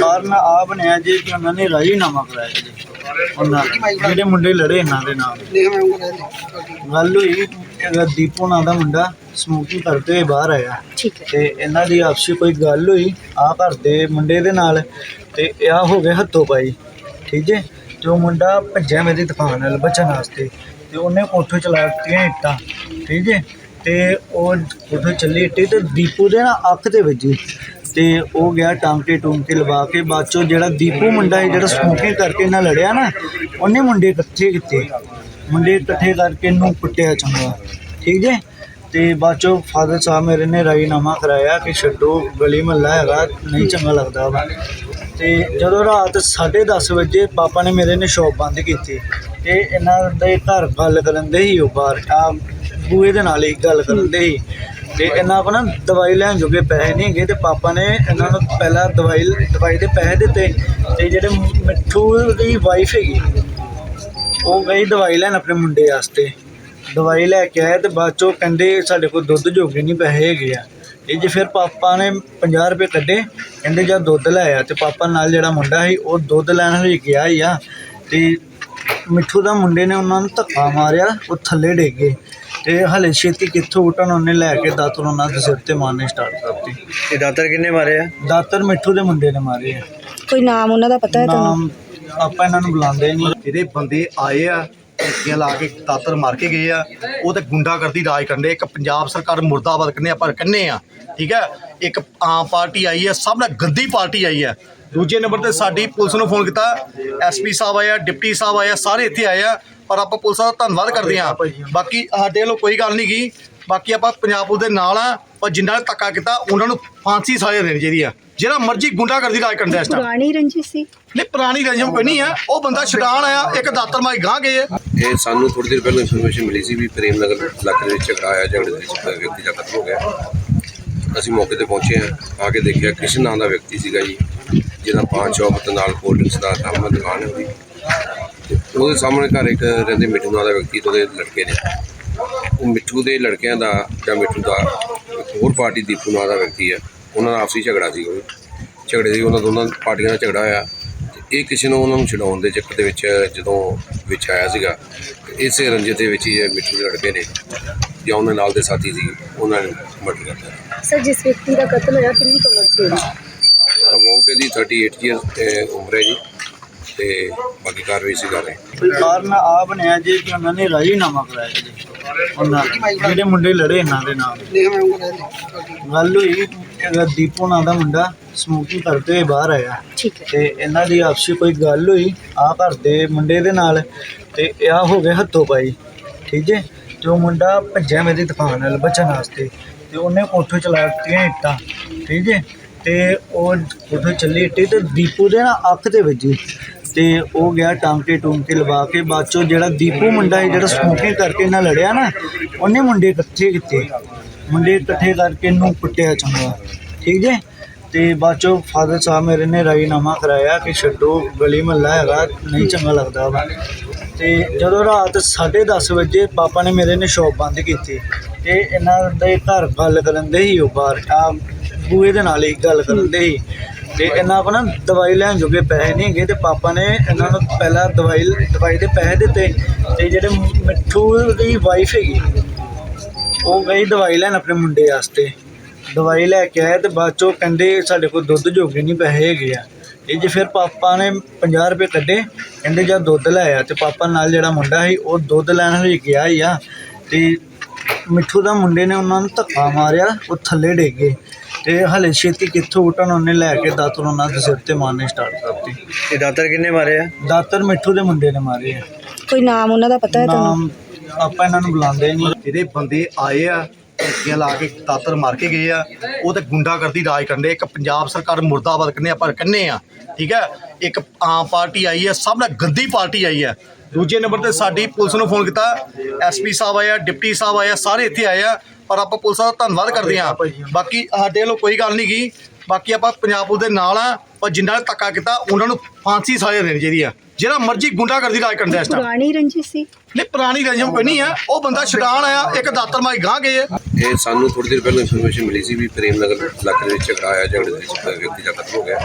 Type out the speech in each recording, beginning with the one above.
ਕਾਰਨ ਆ ਬਣਿਆ ਜੀ ਕਿ ਉਹਨਾਂ ਨੇ ਰਾਜੀਨਾਮਾ ਕਰਾਇਆ ਜੀ। ਉਹਨਾਂ ਜਿਹੜੇ ਮੁੰਡੇ ਲੜੇ ਇਹਨਾਂ ਦੇ ਨਾਲ। ਗੱਲ ਹੋਈ ਇਹਦਾ ਦੀਪੂ ਨਾਂ ਦਾ ਮੁੰਡਾ ਸਮੋਕਿੰਗ ਕਰਦੇ ਹੋਏ ਬਾਹਰ ਆਇਆ। ਠੀਕ ਹੈ। ਤੇ ਇਹਨਾਂ ਦੀ ਆਪਸੀ ਕੋਈ ਗੱਲ ਹੋਈ ਆ ਘਰ ਦੇ ਮੁੰਡੇ ਦੇ ਨਾਲ ਤੇ ਇਹ ਹੋ ਗਏ ਹੱਥੋਂ ਪਾਈ। ਠੀਕ ਹੈ ਤੇ ਉਹ ਮੁੰਡਾ ਭੱਜਿਆ ਮੇਰੀ ਦੁਕਾਨ ਨਾਲ ਬਚਣ ਵਾਸਤੇ। ਤੇ ਉਹਨੇ ਕੋਠੇ ਚਲਾ ਦਿੱਤੀਆਂ ਇੱਟਾਂ। ਠੀਕ ਹੈ ਤੇ ਉਹ ਕੋਠੇ ਚੱਲੀ ਇੱਟੀ ਤੇ ਦੀਪੂ ਦੇ ਨਾ ਅੱਖ ਤੇ ਵੱਜੀ। ਤੇ ਉਹ ਗਿਆ ਟਾਂਕੇ ਟੂੰਕੇ ਲਵਾ ਕੇ, ਬਾਅਦ ਚੋਂ ਜਿਹੜਾ ਦੀਪੂ ਮੁੰਡਾ ਹੈ ਜਿਹੜਾ ਸਮੋਕਿੰਗ ਕਰਕੇ ਇਹਨਾਂ ਲੜਿਆ ਨਾ, ਉਹਨੇ ਮੁੰਡੇ ਇਕੱਠੇ ਕੀਤੇ। ਮੁੰਡੇ ਇਕੱਠੇ ਕਰਕੇ ਇਹਨੂੰ ਕੁੱਟਿਆ ਚੰਗਾ। ਠੀਕ ਜੇ? ਤੇ ਬਾਅਦ ਚੋਂ ਫਾਦਰ ਸਾਹਿਬ ਮੇਰੇ ਨੇ ਰਾਈਨਾਮਾ ਕਰਾਇਆ ਕਿ ਛੱਡੋ, ਗਲੀ ਮਹੱਲਾ ਹੈਗਾ, ਨਹੀਂ ਚੰਗਾ ਲੱਗਦਾ ਵਾ। ਤੇ ਜਦੋਂ ਰਾਤ 10:30 ਵਜੇ ਪਾਪਾ ਨੇ ਮੇਰੇ ਨੇ ਸ਼ੌਪ ਬੰਦ ਕੀਤੀ, ਤੇ ਇਹਨਾਂ ਦੇ ਘਰ ਗੱਲ ਕਰਨ ਦੇ ਹੀ ਉਹ ਬਾਹਰ ਆ ਬੂਏ ਦੇ ਨਾਲ ਹੀ ਗੱਲ ਕਰਨ ਦੇ ਹੀ ਤੇ ਇਹਨਾਂ ਕੋਲ ਨਾ ਦਵਾਈ ਲੈਣ ਜੋਗੇ ਪੈਸੇ ਨਹੀਂ ਹੈਗੇ ਤੇ ਪਾਪਾ ਨੇ ਇਹਨਾਂ ਨੂੰ ਪਹਿਲਾਂ ਦਵਾਈ ਦਵਾਈ ਦੇ ਪੈਸੇ ਦਿੱਤੇ ਤੇ ਜਿਹੜੇ ਮਿੱਠੂ ਦੀ ਵਾਈਫ ਹੈਗੀ, ਉਹ ਗਈ ਦਵਾਈ ਲੈਣ ਆਪਣੇ ਮੁੰਡੇ ਵਾਸਤੇ। ਦਵਾਈ ਲੈ ਕੇ ਆਇਆ ਤੇ ਬਾਅਦ ਚੋਂ ਕਹਿੰਦੇ ਸਾਡੇ ਕੋਲ ਦੁੱਧ ਜੋਗੇ ਨਹੀਂ ਪੈਸੇ ਹੈਗੇ ਆ। ਇਹ ਜੇ ਫਿਰ ਪਾਪਾ ਨੇ 50 ਰੁਪਏ ਕੱਢੇ, ਕਹਿੰਦੇ ਜਾਂ ਦੁੱਧ ਲੈ ਆ ਤੇ ਪਾਪਾ ਨਾਲ ਜਿਹੜਾ ਮੁੰਡਾ ਸੀ, ਉਹ ਦੁੱਧ ਲੈਣ ਲਈ ਗਿਆ ਹੀ ਆ। ਤੇ ਮਿੱਠੂ ਦਾ ਮੁੰਡੇ ਨੇ ਉਹਨਾਂ ਨੂੰ ਧੱਕਾ ਮਾਰਿਆ, ਉਹ ਥੱਲੇ ਡਿੱਗ ਗਏ। ਤੇ ਹਲੇ ਛੇਤੀ ਕਿੱਥੋਂ ਉਟਣ ਉਹਨੇ ਲੈ ਕੇ ਦਾਤਰ ਉਹਨਾਂ ਦੇ ਸਿਰ ਤੇ ਮਾਰਨੇ ਸਟਾਰਟ ਕਰਤੀ। ਇਹ ਦਾਤਰ ਕਿੰਨੇ ਮਾਰੇ ਆ? ਦਾਤਰ ਮਿੱਠੂ ਦੇ ਮੁੰਡੇ ਨੇ ਮਾਰੇ ਆ। ਕੋਈ ਨਾਮ ਉਹਨਾਂ ਦਾ ਪਤਾ ਹੈ ਤੁਹਾਨੂੰ? ਨਾਮ ਆਪਾਂ ਇਹਨਾਂ ਨੂੰ ਬੁਲਾਉਂਦੇ ਨਹੀਂ ਇਹਦੇ ਬੰਦੇ ਆਏ ਆ ਟਿੱਕੀਆਂ ਲਾ ਕੇ ਦਾਤਰ ਮਾਰ ਕੇ ਗਏ ਆ ਉਹ ਤੇ ਗੁੰਡਾਗਰਦੀ ਰਾਜ ਕਰਨ ਦੇ ਇੱਕ ਪੰਜਾਬ ਸਰਕਾਰ ਮੁਰਦਾਬਾਦ ਕਹਿੰਦੇ ਆਪਾਂ ਕਹਿੰਨੇ ਆ ਠੀਕ ਹੈ? ਇੱਕ ਆਮ ਪਾਰਟੀ ਆਈ ਹੈ ਸਭ ਨਾਲ ਗੰਦੀ ਪਾਰਟੀ ਆਈ ਹੈ। ਦੂਜੇ ਨੰਬਰ ਤੇ ਸਾਡੀ ਪੁਲਿਸ ਨੂੰ ਫੋਨ ਕੀਤਾ ਐਸਪੀ ਸਾਹਿਬ ਆਇਆ ਡਿਪਟੀ ਸਾਹਿਬ ਆਇਆ ਸਾਰੇ ਇੱਥੇ ਆਏ ਆ। ਪਰ ਆਪਾਂ ਪੁਲਿਸ ਦਾ ਧੰਨਵਾਦ ਕਰਦੇ ਆ ਬਾਕੀ ਸਾਡੇ ਵੱਲੋਂ ਕੋਈ ਗੱਲ ਨਹੀਂ ਗਈ। ਬਾਕੀ ਆਪਾਂ ਪੰਜਾਬ ਪੁਲਿਸ ਦੇ ਨਾਲ ਆ ਪਰ ਜਿੰਨਾਂ ਨੇ ਧੱਕਾ ਕੀਤਾ ਉਹਨਾਂ ਨੂੰ ਫਾਂਸੀ ਸਜ਼ਾ ਦੇਣੀ ਚਾਹੀਦੀ ਆ। ਜਿਹੜਾ ਮਰਜ਼ੀ ਗੁੰਡਾਗਰਦੀ ਰਾਜ ਕਰਨ ਦਾ ਪੁਰਾਣੀ ਰੰਜਿਸ਼ ਸੀ। ਨਹੀਂ ਪੁਰਾਣੀ ਰੰਜਮ ਕੋਈ ਨਹੀਂ ਆ। ਉਹ ਬੰਦਾ ਛਡਾਣ ਆਇਆ ਇੱਕ ਦਾਤਰ ਮਾਈ ਗਾਂ ਗਏ ਆ। ਇਹ ਸਾਨੂੰ ਥੋੜੀ ਦੇਰ ਪਹਿਲਾਂ ਇਨਫੋਰਮੇਸ਼ਨ ਮਿਲੀ ਸੀ ਵੀ ਪ੍ਰੇਮ ਨਗਰ ਇਲਾਕੇ ਦੇ ਵਿੱਚ ਝਗੜਾ ਆਇਆ ਝਗੜੇ ਦੇ ਵਿੱਚ ਵਿਅਕਤੀ ਦਾ ਕਤਲ ਹੋ ਗਿਆ। ਅਸੀਂ ਮੌਕੇ ਤੇ ਪਹੁੰਚੇ ਹਾਂ। ਆ ਕੇ ਦੇਖਿਆ ਕ੍ਰਿਸ਼ਨ ਨਾਂ ਦਾ ਵਿਅਕਤੀ ਸੀਗਾ ਜੀ ਜਿਹਦਾ ਪਾਂਚ ਸ਼ੌਪ ਦੇ ਨਾਲ ਕੋਲਡ ਡਰਿੰਕਸ ਦਾ ਕੰਮ ਦੁਕਾਨ ਹੈ ਉਹਦੀ। ਤੇ ਉਹਦੇ ਸਾਹਮਣੇ ਘਰ ਇੱਕ ਰਹਿੰਦੇ ਮਿੱਠੂ ਨਾਂ ਦਾ ਵਿਅਕਤੀ ਤੇ ਉਹਦੇ ਲੜਕੇ ਨੇ। ਉਹ ਮਿੱਠੂ ਦੇ ਲੜਕਿਆਂ ਦਾ ਜਾਂ ਮਿੱਠੂ ਦਾ ਇੱਕ ਹੋਰ ਪਾਰਟੀ ਦੀਪੂ ਨਾਂ ਦਾ ਵਿਅਕਤੀ ਹੈ। ਉਹਨਾਂ ਦਾ ਆਪਸੀ ਝਗੜਾ ਸੀ ਕੋਈ ਝਗੜੇ ਦੀ ਉਹਨਾਂ ਦੋਨਾਂ ਪਾਰਟੀਆਂ ਦਾ ਝਗੜਾ ਹੋਇਆ। ਤੇ ਇਹ ਕਿਸੇ ਨੂੰ ਉਹਨਾਂ ਨੂੰ ਛਡਾਉਣ ਦੇ ਚੱਕਰ ਦੇ ਵਿੱਚ ਜਦੋਂ ਵਿੱਚ ਆਇਆ ਸੀਗਾ ਇਸੇ ਰੰਜੇ ਦੇ ਵਿੱਚ ਹੀ ਇਹ ਮਿੱਠੂ ਦੇ ਲੜਕੇ ਨੇ ਜਾਂ ਉਹਨਾਂ ਨਾਲ ਦੇ ਸਾਥੀ ਸੀ ਉਹਨਾਂ ਨੇ ਮਰਡਰ ਕਰ ਦਿੱਤਾ। ਸਰ ਜਿਸ ਵਿਅਕਤੀ ਦਾ ਕਤਲ ਹੋਇਆ ਕਿੰਨੀ ਉਮਰ ਸੀ ਉਹਦੀ? ਅਬਾਊਟ ਇਹਦੀ 38 ਇਅਰ ਉਮਰ ਹੈ ਜੀ। ਤੇ ਬਾਕੀ ਕਾਰਵਾਈ ਸੀ ਕਰ ਰਹੇ ਕਾਰਨ ਆ ਬਣਿਆ ਜੀ ਕਿ ਉਹਨਾਂ ਨੇ ਰਾਜੀਨਾਮਾ ਕਰਾਇਆ ਜੀ। ਉਹਨਾਂ ਜਿਹੜੇ ਮੁੰਡੇ ਲੜੇ ਇਹਨਾਂ ਦੇ ਨਾਲ। ਗੱਲ ਹੋਈ ਇਹਦਾ ਦੀਪੂ ਨਾਂ ਦਾ ਮੁੰਡਾ ਸਮੋਕਿੰਗ ਕਰਦੇ ਹੋਏ ਬਾਹਰ ਆਇਆ। ਠੀਕ ਹੈ। ਤੇ ਇਹਨਾਂ ਦੀ ਆਪਸੀ ਕੋਈ ਗੱਲ ਹੋਈ ਆ ਘਰ ਦੇ ਮੁੰਡੇ ਦੇ ਨਾਲ ਤੇ ਇਹ ਹੋ ਗਏ ਹੱਥੋਂ ਪਾਈ। ਠੀਕ ਹੈ? ਤੇ ਉਹ ਮੁੰਡਾ ਭੱਜਿਆ ਮੇਰੀ ਦੁਕਾਨ ਨਾਲ ਬਚਣ ਵਾਸਤੇ ਤੇ ਉਹਨੇ ਕੋਠੇ ਚਲਾ ਦਿੱਤੀਆਂ ਇੱਟਾਂ। ਠੀਕ ਹੈ? ਤੇ ਉਹ ਕੋਠੇ ਚੱਲੀ ਇੱਟੀ ਤੇ ਦੀਪੂ ਦੇ ਨਾ ਅੱਖ ਤੇ ਵੱਜੀ। ਤੇ ਉਹ ਗਿਆ ਟਾਂਕੇ ਟੂੰਕੇ ਲਵਾ ਕੇ, ਬਾਅਦ ਚੋਂ ਜਿਹੜਾ ਦੀਪੂ ਮੁੰਡਾ ਹੈ ਜਿਹੜਾ ਸਮੋਕਿੰਗ ਕਰਕੇ ਇਹਨਾਂ ਲੜਿਆ ਨਾ, ਉਹਨੇ ਮੁੰਡੇ ਇਕੱਠੇ ਕੀਤੇ। ਮੁੰਡੇ ਇਕੱਠੇ ਕਰਕੇ ਇਹਨੂੰ ਕੁੱਟਿਆ ਚੰਗਾ। ਠੀਕ ਜੇ? ਤੇ ਬਾਅਦ ਚੋਂ ਫਾਦਰ ਸਾਹਿਬ ਮੇਰੇ ਨੇ ਰਾਜੀਨਾਮਾ ਕਰਾਇਆ ਕਿ ਛੱਡੋ, ਗਲੀ ਮਹੱਲਾ ਹੈਗਾ, ਨਹੀਂ ਚੰਗਾ ਲੱਗਦਾ ਵਾ। ਤੇ ਜਦੋਂ ਰਾਤ 10:30 ਵਜੇ ਪਾਪਾ ਨੇ ਮੇਰੇ ਨੇ ਸ਼ੌਪ ਬੰਦ ਕੀਤੀ, ਤੇ ਇਹਨਾਂ ਦੇ ਘਰ ਗੱਲ ਕਰਨ ਦੇ ਹੀ ਉਹ ਬਾਹਰ ਆ ਬੂਏ ਦੇ ਨਾਲ ਹੀ ਗੱਲ ਕਰਨ ਦੇ ਹੀ ਤੇ ਇਹਨਾਂ ਕੋਲ ਨਾ ਦਵਾਈ ਲੈਣ ਜੋਗੇ ਪੈਸੇ ਨਹੀਂ ਹੈਗੇ ਤੇ ਪਾਪਾ ਨੇ ਇਹਨਾਂ ਨੂੰ ਪਹਿਲਾਂ ਦਵਾਈ ਦਵਾਈ ਦੇ ਪੈਸੇ ਦਿੱਤੇ ਤੇ ਜਿਹੜੇ ਮਿੱਠੂ ਦੀ ਵਾਈਫ ਹੈਗੀ, ਉਹ ਗਈ ਦਵਾਈ ਲੈਣ ਆਪਣੇ ਮੁੰਡੇ ਵਾਸਤੇ। ਦਵਾਈ ਲੈ ਕੇ ਆਇਆ ਤੇ ਬਾਅਦ ਚੋਂ ਕਹਿੰਦੇ ਸਾਡੇ ਕੋਲ ਦੁੱਧ ਜੋਗੇ ਨਹੀਂ ਪੈਸੇ ਹੈਗੇ ਆ। ਇਹ ਜੇ ਫਿਰ ਪਾਪਾ ਨੇ 50 ਰੁਪਏ ਕੱਢੇ, ਕਹਿੰਦੇ ਜਾਂ ਦੁੱਧ ਲੈ ਆ ਤੇ ਪਾਪਾ ਨਾਲ ਜਿਹੜਾ ਮੁੰਡਾ ਸੀ, ਉਹ ਦੁੱਧ ਲੈਣ ਲਈ ਗਿਆ ਹੀ ਆ ਤੇ ਮਿੱਠੂ ਦਾ ਮੁੰਡੇ ਨੇ ਉਹਨਾਂ ਨੂੰ ਧੱਕਾ ਮਾਰਿਆ, ਉਹ ਥੱਲੇ ਡਿੱਗ ਗਏ। ਤੇ ਹਲੇ ਛੇਤੀ ਕਿੱਥੋਂ ਉਟਣ ਉਹਨੇ ਲੈ ਕੇ ਦਾਤਰ ਉਹਨਾਂ ਦੇ ਸਿਰ ਤੇ ਮਾਰਨੇ ਸਟਾਰਟ ਕਰਤੀ। ਇਹ ਦਾਤਰ ਕਿੰਨੇ ਮਾਰੇ ਆ? ਦਾਤਰ ਮਿੱਠੂ ਦੇ ਮੁੰਡੇ ਨੇ ਮਾਰੇ ਆ। ਕੋਈ ਨਾਮ ਉਹਨਾਂ ਦਾ ਪਤਾ ਹੈ ਤੁਹਾਨੂੰ? ਨਾਮ ਆਪਾਂ ਇਹਨਾਂ ਨੂੰ ਬੁਲਾਉਂਦੇ ਨਹੀਂ ਇਹਦੇ ਬੰਦੇ ਆਏ ਆ ਟਿੱਕੀਆਂ ਲਾ ਕੇ ਦਾਤਰ ਮਾਰ ਕੇ ਗਏ ਆ ਉਹ ਤੇ ਗੁੰਡਾਗਰਦੀ ਰਾਜ ਕਰਨ ਦੇ ਇੱਕ ਪੰਜਾਬ ਸਰਕਾਰ ਮੁਰਦਾਬਾਦ ਕਹਿੰਦੇ ਆਪਾਂ ਕਹਿੰਨੇ ਆ ਠੀਕ ਹੈ ਇੱਕ ਆਮ ਪਾਰਟੀ ਆਈ ਹੈ ਸਭ ਨਾਲ ਗੰਦੀ ਪਾਰਟੀ ਆਈ ਹੈ ਦੂਜੇ ਨੰਬਰ ਤੇ ਸਾਡੀ ਪੁਲਿਸ ਨੂੰ ਫੋਨ ਕੀਤਾ ਐਸਪੀ ਸਾਹਿਬ ਆਇਆ ਡਿਪਟੀ ਸਾਹਿਬ ਆਇਆ ਸਾਰੇ ਇੱਥੇ ਆਏ ਆ ਪਰ ਆਪਾਂ ਪੁਲਿਸ ਦਾ ਧੰਨਵਾਦ ਕਰਦੇ ਆ ਬਾਕੀ ਸਾਡੇ ਵੱਲੋਂ ਕੋਈ ਗੱਲ ਨਹੀਂ ਗਈ। ਬਾਕੀ ਆਪਾਂ ਪੰਜਾਬ ਪੁਲਿਸ ਦੇ ਨਾਲ ਆ ਪਰ ਜਿੰਨਾਂ ਨੇ ਧੱਕਾ ਕੀਤਾ ਉਹਨਾਂ ਨੂੰ ਫਾਂਸੀ ਸਜ਼ਾ ਦੇਣੀ ਚਾਹੀਦੀ ਆ। ਜਿਹੜਾ ਮਰਜ਼ੀ ਗੁੰਡਾਗਰਦੀ ਰਾਜ ਕਰਨ ਦਾ ਪੁਰਾਣੀ ਰੰਜਿਸ਼ ਸੀ। ਨਹੀਂ ਪੁਰਾਣੀ ਰੰਜਮ ਕੋਈ ਨਹੀਂ ਆ। ਉਹ ਬੰਦਾ ਛਡਾਣ ਆਇਆ ਇੱਕ ਦਾਤਰ ਮਾਈ ਗਾਂ ਗਏ ਆ। ਇਹ ਸਾਨੂੰ ਥੋੜੀ ਦੇਰ ਪਹਿਲਾਂ ਇਨਫੋਰਮੇਸ਼ਨ ਮਿਲੀ ਸੀ ਵੀ ਪ੍ਰੇਮ ਨਗਰ ਇਲਾਕੇ ਦੇ ਵਿੱਚ ਝਗੜਾ ਆਇਆ ਝਗੜੇ ਦੇ ਵਿੱਚ ਵਿਅਕਤੀ ਦਾ ਕਤਲ ਹੋ ਗਿਆ।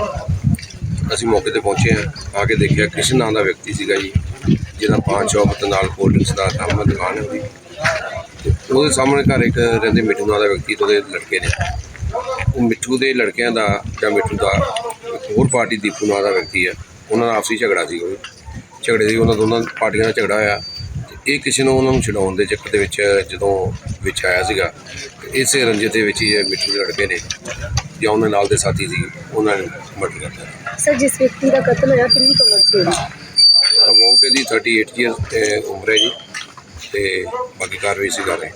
ਅਸੀਂ ਮੌਕੇ ਤੇ ਪਹੁੰਚੇ ਹਾਂ। ਆ ਕੇ ਦੇਖਿਆ ਕ੍ਰਿਸ਼ਨ ਨਾਂ ਦਾ ਵਿਅਕਤੀ ਸੀਗਾ ਜੀ? ਜਿਹਦਾ ਪਾਂਚ ਸ਼ੌਪ ਤੇ ਨਾਲ ਕੋਲਡ ਡਰਿੰਕਸ ਦਾ ਕੰਮ ਦੁਕਾਨ ਹੈ ਉਹਦੀ ਤੇ ਉਹਦੇ ਸਾਹਮਣੇ ਘਰ ਇੱਕ ਰਹਿੰਦੇ ਮਿੱਠੂ ਨਾਂ ਦਾ ਵਿਅਕਤੀ ਤੇ ਉਹਦੇ ਲੜਕੇ ਨੇ। ਉਹ ਮਿੱਠੂ ਦੇ ਲੜਕਿਆਂ ਦਾ ਜਾਂ ਮਿੱਠੂ ਦਾ ਇੱਕ ਹੋਰ ਪਾਰਟੀ ਦੀਪੂ ਨਾਂ ਦਾ ਵਿਅਕਤੀ ਹੈ। ਉਹਨਾਂ ਦਾ ਆਪਸੀ ਝਗੜਾ ਸੀ ਕੋਈ ਝਗੜੇ ਦੀ ਉਹਨਾਂ ਦੋਨਾਂ ਪਾਰਟੀਆਂ ਦਾ ਝਗੜਾ ਹੋਇਆ। ਇਹ ਕਿਸੇ ਨੂੰ ਉਹਨਾਂ ਨੂੰ ਛਡਾਉਣ ਦੇ ਚੱਕਰ ਦੇ ਵਿੱਚ ਜਦੋਂ ਵਿੱਚ ਆਇਆ ਸੀਗਾ ਇਸੇ ਰੰਜੇ ਦੇ ਵਿੱਚ ਹੀ ਇਹ ਮਿੱਠੂ ਦੇ ਲੜਕੇ ਨੇ ਜਾਂ ਉਹਨਾਂ ਨਾਲ ਦੇ ਸਾਥੀ ਸੀ ਉਹਨਾਂ ਨੇ ਮਰਡਰ ਕਰ ਦਿੱਤਾ। ਸਰ ਜਿਸ ਵਿਅਕਤੀ ਦਾ ਕਤਲ ਹੋਇਆ ਕਿੰਨੀ ਉਮਰ ਸੀ ਉਹਦੀ? ਅਬਾਊਟ ਇਹਦੀ 38 ਇਅਰਸ ਉਮਰ ਹੈ ਜੀ ਤੇ ਬਾਕੀ ਕਾਰਵਾਈ ਸੀ ਕਰ ਰਹੇ